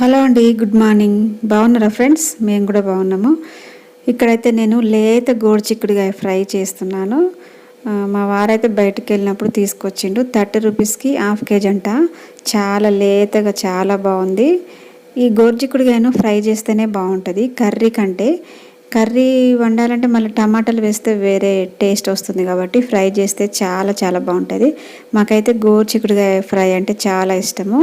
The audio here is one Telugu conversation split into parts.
హలో అండి గుడ్ మార్నింగ్. బాగున్నారా ఫ్రెండ్స్? మేము కూడా బాగున్నాము. ఇక్కడైతే నేను లేత గోరుచిక్కుడుగాయ ఫ్రై చేస్తున్నాను. మా వారైతే బయటకు వెళ్ళినప్పుడు తీసుకొచ్చిండు. థర్టీ రూపీస్కి హాఫ్ కేజీ అంట. చాలా లేతగా చాలా బాగుంది. ఈ గోరుచిక్కుడుగాయను ఫ్రై చేస్తేనే బాగుంటుంది. కర్రీ కంటే కర్రీ వండాలంటే మళ్ళీ టమాటాలు వేస్తే వేరే టేస్ట్ వస్తుంది కాబట్టి ఫ్రై చేస్తే చాలా చాలా బాగుంటుంది. మాకైతే గోర్చిక్కుడుగాయ ఫ్రై అంటే చాలా ఇష్టము.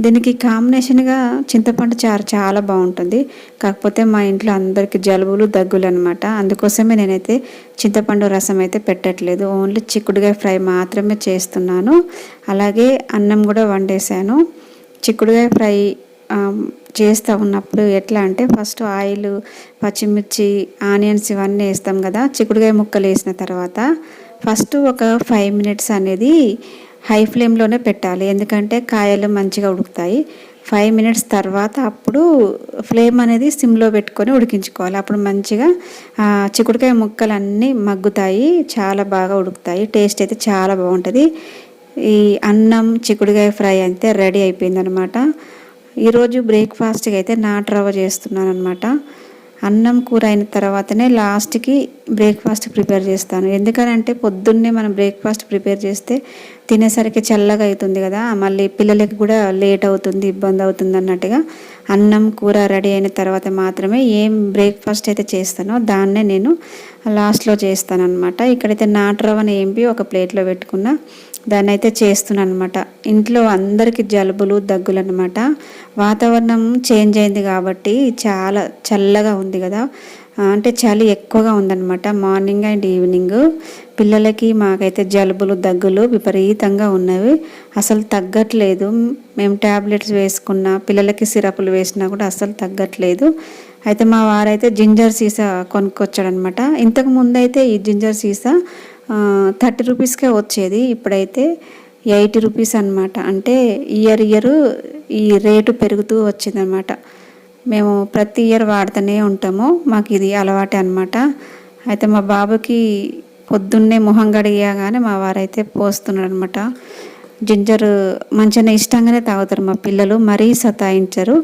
దీనికి కాంబినేషన్గా చింతపండు చారు చాలా బాగుంటుంది. కాకపోతే మా ఇంట్లో అందరికీ జలుబులు దగ్గులు అనమాట అందుకోసమే నేనైతే చింతపండు రసం అయితే పెట్టట్లేదు. ఓన్లీ చిక్కుడుగాయ ఫ్రై మాత్రమే చేస్తున్నాను. అలాగే అన్నం కూడా వండేసాను చిక్కుడుగాయ ఫ్రై చేస్తూ ఉన్నప్పుడు ఎట్లా అంటే ఫస్ట్ ఆయిల్ పచ్చిమిర్చి ఆనియన్స్ ఇవన్నీ వేస్తాం కదా చిక్కుడుగాయ ముక్కలు వేసిన తర్వాత ఫస్ట్ ఒక ఫైవ్ మినిట్స్ అనేది హై ఫ్లేమ్లోనే పెట్టాలి. ఎందుకంటే కాయలు మంచిగా ఉడుకుతాయి. ఫైవ్ మినిట్స్ తర్వాత అప్పుడు ఫ్లేమ్ అనేది సిమ్లో పెట్టుకొని ఉడికించుకోవాలి. అప్పుడు మంచిగా చిక్కుడుకాయ ముక్కలు అన్నీ మగ్గుతాయి చాలా బాగా ఉడుకుతాయి. టేస్ట్ అయితే చాలా బాగుంటుంది. ఈ అన్నం చిక్కుడుకాయ ఫ్రై అయితే రెడీ అయిపోయిందనమాట ఈరోజు బ్రేక్ఫాస్ట్కి అయితే నాటు రవ్వ చేస్తున్నాను అనమాట అన్నం కూర అయిన తర్వాతనే లాస్ట్కి బ్రేక్ఫాస్ట్ ప్రిపేర్ చేస్తాను. ఎందుకనంటే పొద్దున్నే మనం బ్రేక్ఫాస్ట్ ప్రిపేర్ చేస్తే తినేసరికి చల్లగా అవుతుంది కదా మళ్ళీ పిల్లలకి కూడా లేట్ అవుతుంది ఇబ్బంది అవుతుంది అన్నట్టుగా అన్నం కూర రెడీ అయిన తర్వాత మాత్రమే ఏం బ్రేక్ఫాస్ట్ అయితే చేస్తానో దాన్నే నేను లాస్ట్లో చేస్తాను అనమాట ఇక్కడైతే నాటు రవ్వని ఏంపి ఒక ప్లేట్లో పెట్టుకున్న. దాన్ని అయితే చేస్తున్నాను అనమాట ఇంట్లో అందరికీ జలుబులు దగ్గులు అనమాట వాతావరణం చేంజ్ అయింది కాబట్టి చాలా చల్లగా ఉంది కదా. అంటే చలి ఎక్కువగా ఉందన్నమాట. మార్నింగ్ అండ్ ఈవినింగ్ పిల్లలకి మాకైతే జలుబులు దగ్గులు విపరీతంగా ఉన్నవి. అసలు తగ్గట్లేదు. మేము ట్యాబ్లెట్స్ వేసుకున్నా పిల్లలకి సిరపులు వేసినా కూడా అసలు తగ్గట్లేదు. అయితే మా వారైతే జింజర్ సీసా కొనుక్కొచ్చాడనమాట ఇంతకు ముందు అయితే ఈ జింజర్ సీసా థర్టీ రూపీస్కే వచ్చేది. ఇప్పుడైతే ఎయిటీ రూపీస్ అనమాట అంటే ఇయర్ ఇయర్ ఈ రేటు పెరుగుతూ వచ్చిందనమాట మేము ప్రతి ఇయర్ వాడుతూనే ఉంటాము. మాకు ఇది అలవాటే అనమాట అయితే మా బాబుకి పొద్దున్నే మొహం గడిగానే మా వారైతే పోస్తున్నాడు అనమాట జింజర్ మంచిగా ఇష్టంగానే తాగుతారు మా పిల్లలు. మరీ సతాయించరు.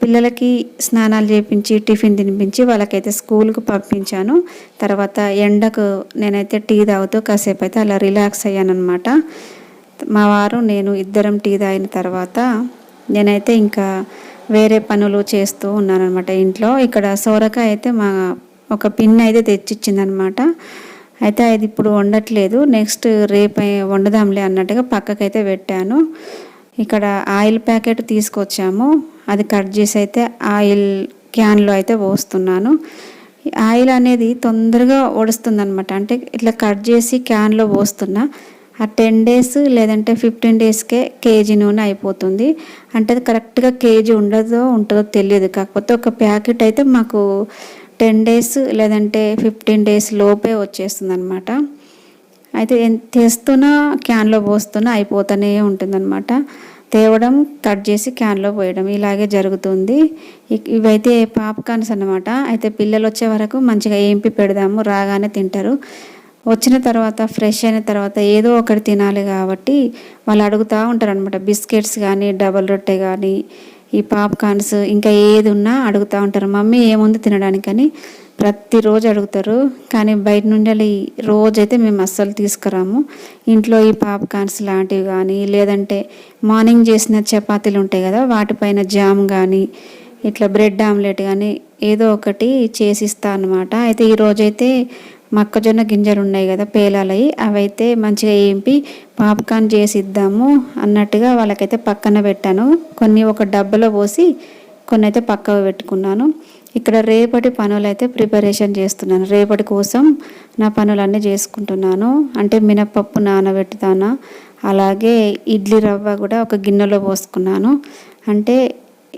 పిల్లలకి స్నానాలు చేపించి టిఫిన్ తినిపించి వాళ్ళకైతే స్కూల్కి పంపించాను. తర్వాత ఎండకు నేనైతే టీ తాగుతూ కాసేపు అయితే అలా రిలాక్స్ అయ్యాను అనమాట మా వారు నేను ఇద్దరం టీ తాగిన తర్వాత నేనైతే ఇంకా వేరే పనులు చేస్తూ ఉన్నానన్నమాట ఇంట్లో. ఇక్కడ సోరకాయ అయితే మా ఒక పిన్ అయితే తెచ్చిచ్చిందనమాట అయితే అది ఇప్పుడు వండట్లేదు. నెక్స్ట్ రేపు వండుదాంలే అన్నట్టుగా పక్కకైతే పెట్టాను. ఇక్కడ ఆయిల్ ప్యాకెట్ తీసుకొచ్చాము. అది కట్ చేసి అయితే ఆయిల్ క్యాన్లో అయితే పోస్తున్నాను. ఆయిల్ అనేది తొందరగా ఒడుస్తుంది అనమాట అంటే ఇట్లా కట్ చేసి క్యాన్లో పోస్తున్నా ఆ టెన్ డేస్ లేదంటే ఫిఫ్టీన్ డేస్కే కేజీ నూనె అయిపోతుంది. అంటే అది కరెక్ట్గా కేజీ ఉండదో ఉంటుందో తెలియదు. కాకపోతే ఒక ప్యాకెట్ అయితే మాకు టెన్ డేస్ లేదంటే ఫిఫ్టీన్ డేస్ లోపే వచ్చేస్తుంది అనమాట అయితే తెస్తున్నా క్యాన్లో పోస్తున్నా అయిపోతూనే ఉంటుందన్నమాట. తేవడం కట్ చేసి క్యాన్లో పోయడం ఇలాగే జరుగుతుంది. ఇవైతే పాప్కార్న్స్ అన్నమాట. అయితే పిల్లలు వచ్చే వరకు మంచిగా ఏంపి పెడదాము రాగానే తింటారు. వచ్చిన తర్వాత ఫ్రెష్ అయిన తర్వాత ఏదో ఒకటి తినాలి కాబట్టి వాళ్ళు అడుగుతూ ఉంటారు అనమాట బిస్కెట్స్ కానీ డబల్ రొట్టె కానీ ఈ పాప్కార్న్స్ ఇంకా ఏది ఉన్నా అడుగుతూ ఉంటారు. మమ్మీ ఏముంది తినడానికని ప్రతిరోజు అడుగుతారు. కానీ బయట నుండి వెళ్ళి రోజైతే మేము అస్సలు తీసుకురాము. ఇంట్లో ఈ పాప్కార్న్స్ లాంటివి కానీ లేదంటే మార్నింగ్ చేసిన చపాతీలు ఉంటాయి కదా వాటిపైన జామ్ కానీ ఇట్లా బ్రెడ్ ఆమ్లెట్ కానీ ఏదో ఒకటి చేసిస్తా అనమాట అయితే ఈరోజైతే మొక్కజొన్న గింజలు ఉన్నాయి కదా పేలాలయ్యి అవైతే మంచిగా ఏంపి పాప్కార్న్ చేసి ఇద్దాము అన్నట్టుగా వాళ్ళకైతే పక్కన పెట్టాను. కొన్ని ఒక డబ్బాలో పోసి కొన్ని అయితే పక్కకు పెట్టుకున్నాను. ఇక్కడ రేపటి పనులైతే ప్రిపరేషన్ చేస్తున్నాను. రేపటి కోసం నా పనులన్నీ చేసుకుంటున్నాను. అంటే మినపప్పు నానబెట్టుతాను అలాగే ఇడ్లీ రవ్వ కూడా ఒక గిన్నెలో పోసుకున్నాను. అంటే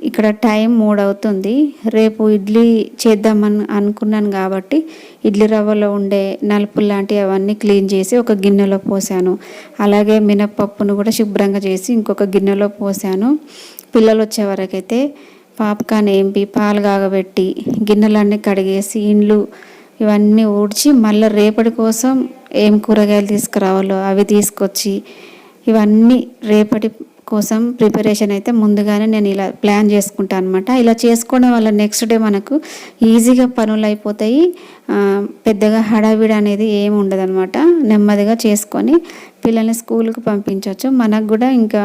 ఇక్కడ టైం మూడు అవుతుంది రేపు ఇడ్లీ చేద్దామని అనుకున్నాను కాబట్టి ఇడ్లీ రవ్వలో ఉండే నలుపులు లాంటివి అవన్నీ క్లీన్ చేసి ఒక గిన్నెలో పోసాను. అలాగే మినప్పప్పును కూడా శుభ్రంగా చేసి ఇంకొక గిన్నెలో పోసాను. పిల్లలు వచ్చే వరకైతే పాపకాన్ ఏంపి పాలు కాగబెట్టి గిన్నెలన్నీ కడిగేసి ఇండ్లు ఇవన్నీ ఊడ్చి మళ్ళీ రేపటి కోసం ఏం కూరగాయలు తీసుకురావాలో అవి తీసుకొచ్చి ఇవన్నీ రేపటి కోసం ప్రిపరేషన్ అయితే ముందుగానే నేను ఇలా ప్లాన్ చేసుకుంటాను అనమాట ఇలా చేసుకోవడం వల్ల నెక్స్ట్ డే మనకు ఈజీగా పనులు అయిపోతాయి. పెద్దగా హడావిడి అనేది ఏమి ఉండదనమాట నెమ్మదిగా చేసుకొని పిల్లల్ని స్కూల్కి పంపించవచ్చు మనకు కూడా ఇంకా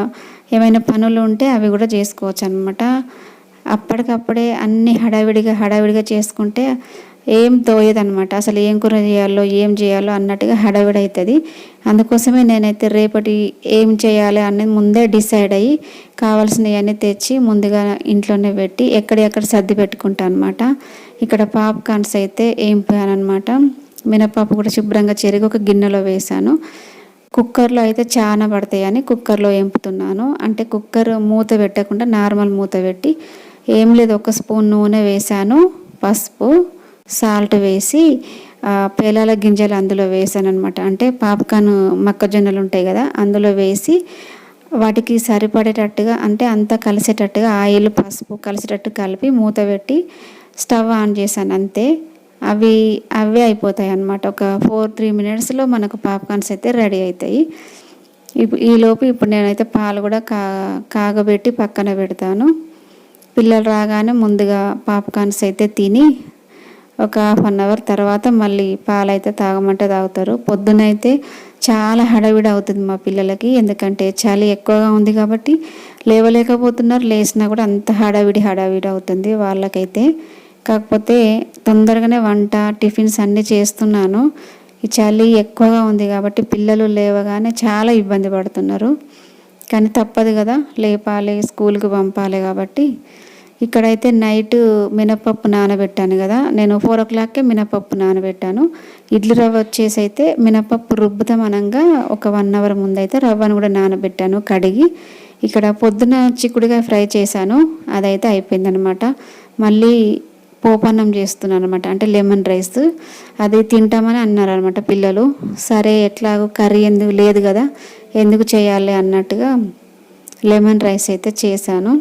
ఏమైనా పనులు ఉంటే అవి కూడా చేసుకోవచ్చు అనమాట అప్పటికప్పుడే అన్ని హడావిడిగా హడావిడిగా చేసుకుంటే ఏం తోయదనమాట అసలు ఏం కూర చేయాలో ఏం చేయాలో అన్నట్టుగా హడావిడి అవుతుంది అందుకోసమే నేనైతే రేపటి ఏం చేయాలి అనేది ముందే డిసైడ్ అయ్యి కావాల్సినవి అన్నీ తెచ్చి ముందుగా ఇంట్లోనే పెట్టి ఎక్కడెక్కడ సర్ది పెట్టుకుంటాను అనమాట ఇక్కడ పాప్కార్న్స్ అయితే ఏం అనమాట మినపప్పు కూడా శుభ్రంగా చెరిగి ఒక గిన్నెలో వేశాను. కుక్కర్లో అయితే చాలా పడతాయని కుక్కర్లో ఎంపుతున్నాను. అంటే కుక్కర్ మూత పెట్టకుండా నార్మల్ మూత పెట్టి ఏం లేదు ఒక స్పూన్ నూనె వేశాను పసుపు సాల్ట్ వేసి పేలాల గింజలు అందులో వేసాను అనమాట అంటే పాప్కార్న్ మొక్కజొన్నలు ఉంటాయి కదా అందులో వేసి వాటికి సరిపడేటట్టుగా అంటే అంతా కలిసేటట్టుగా ఆయిల్ పసుపు కలిసేటట్టు కలిపి మూత పెట్టి స్టవ్ ఆన్ చేశాను అంతే. అవి అవే అయిపోతాయి అన్నమాట. ఒక ఫోర్ త్రీ మినిట్స్లో మనకు పాప్కార్న్స్ అయితే రెడీ అవుతాయి ఇప్పుడు ఈలోపు ఇప్పుడు నేనైతే పాలు కూడా కా కాగబెట్టి పక్కన పెడతాను. పిల్లలు రాగానే ముందుగా పాప్కార్న్స్ అయితే తిని ఒక హాఫ్ అన్ అవర్ తర్వాత మళ్ళీ పాలైతే తాగమంటే తాగుతారు. పొద్దునైతే చాలా హడావిడి అవుతుంది మా పిల్లలకి ఎందుకంటే చలి ఎక్కువగా ఉంది కాబట్టి లేవలేకపోతున్నారు. లేచినా కూడా అంత హడావిడి హడావిడి అవుతుంది వాళ్ళకైతే. కాకపోతే తొందరగానే వంట టిఫిన్స్ అన్నీ చేస్తున్నాను. ఈ చలి ఎక్కువగా ఉంది కాబట్టి పిల్లలు లేవగానే చాలా ఇబ్బంది పడుతున్నారు. కానీ తప్పదు కదా లేపాలి స్కూల్కి పంపాలి కాబట్టి. ఇక్కడైతే నైట్ మినపప్పు నానబెట్టాను కదా. నేను ఫోర్ ఓ క్లాక్కే మినపప్పు నానబెట్టాను. ఇడ్లీ రవ్వ వచ్చేసి అయితే మినపప్పు రుబ్బుతాం అనంగా ఒక వన్ అవర్ ముందైతే రవ్వను కూడా నానబెట్టాను కడిగి. ఇక్కడ పొద్దున చిక్కుడుగా ఫ్రై చేశాను. అదైతే అయిపోయిందనమాట. మళ్ళీ పోపన్నం చేస్తున్నాను అనమాట అంటే లెమన్ రైస్. అది తింటామని అన్నారు అనమాట పిల్లలు. సరే ఎట్లాగో కర్రీ ఎందుకు లేదు కదా. ఎందుకు చేయాలి అన్నట్టుగా లెమన్ రైస్ అయితే చేశాను.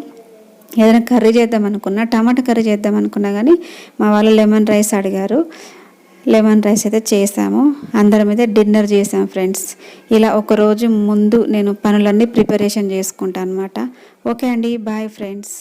ఏదైనా కర్రీ చేద్దాం అనుకున్నా టమాటా కర్రీ చేద్దాం అనుకున్నా కానీ మా వాళ్ళు లెమన్ రైస్ అడిగారు. లెమన్ రైస్ అయితే చేసాము. అందరం అయితే డిన్నర్ చేసాం ఫ్రెండ్స్. ఇలా ఒక రోజు ముందు నేను పనులన్నీ ప్రిపరేషన్ చేసుకుంటాను అనమాట ఓకే అండి బాయ్ ఫ్రెండ్స్.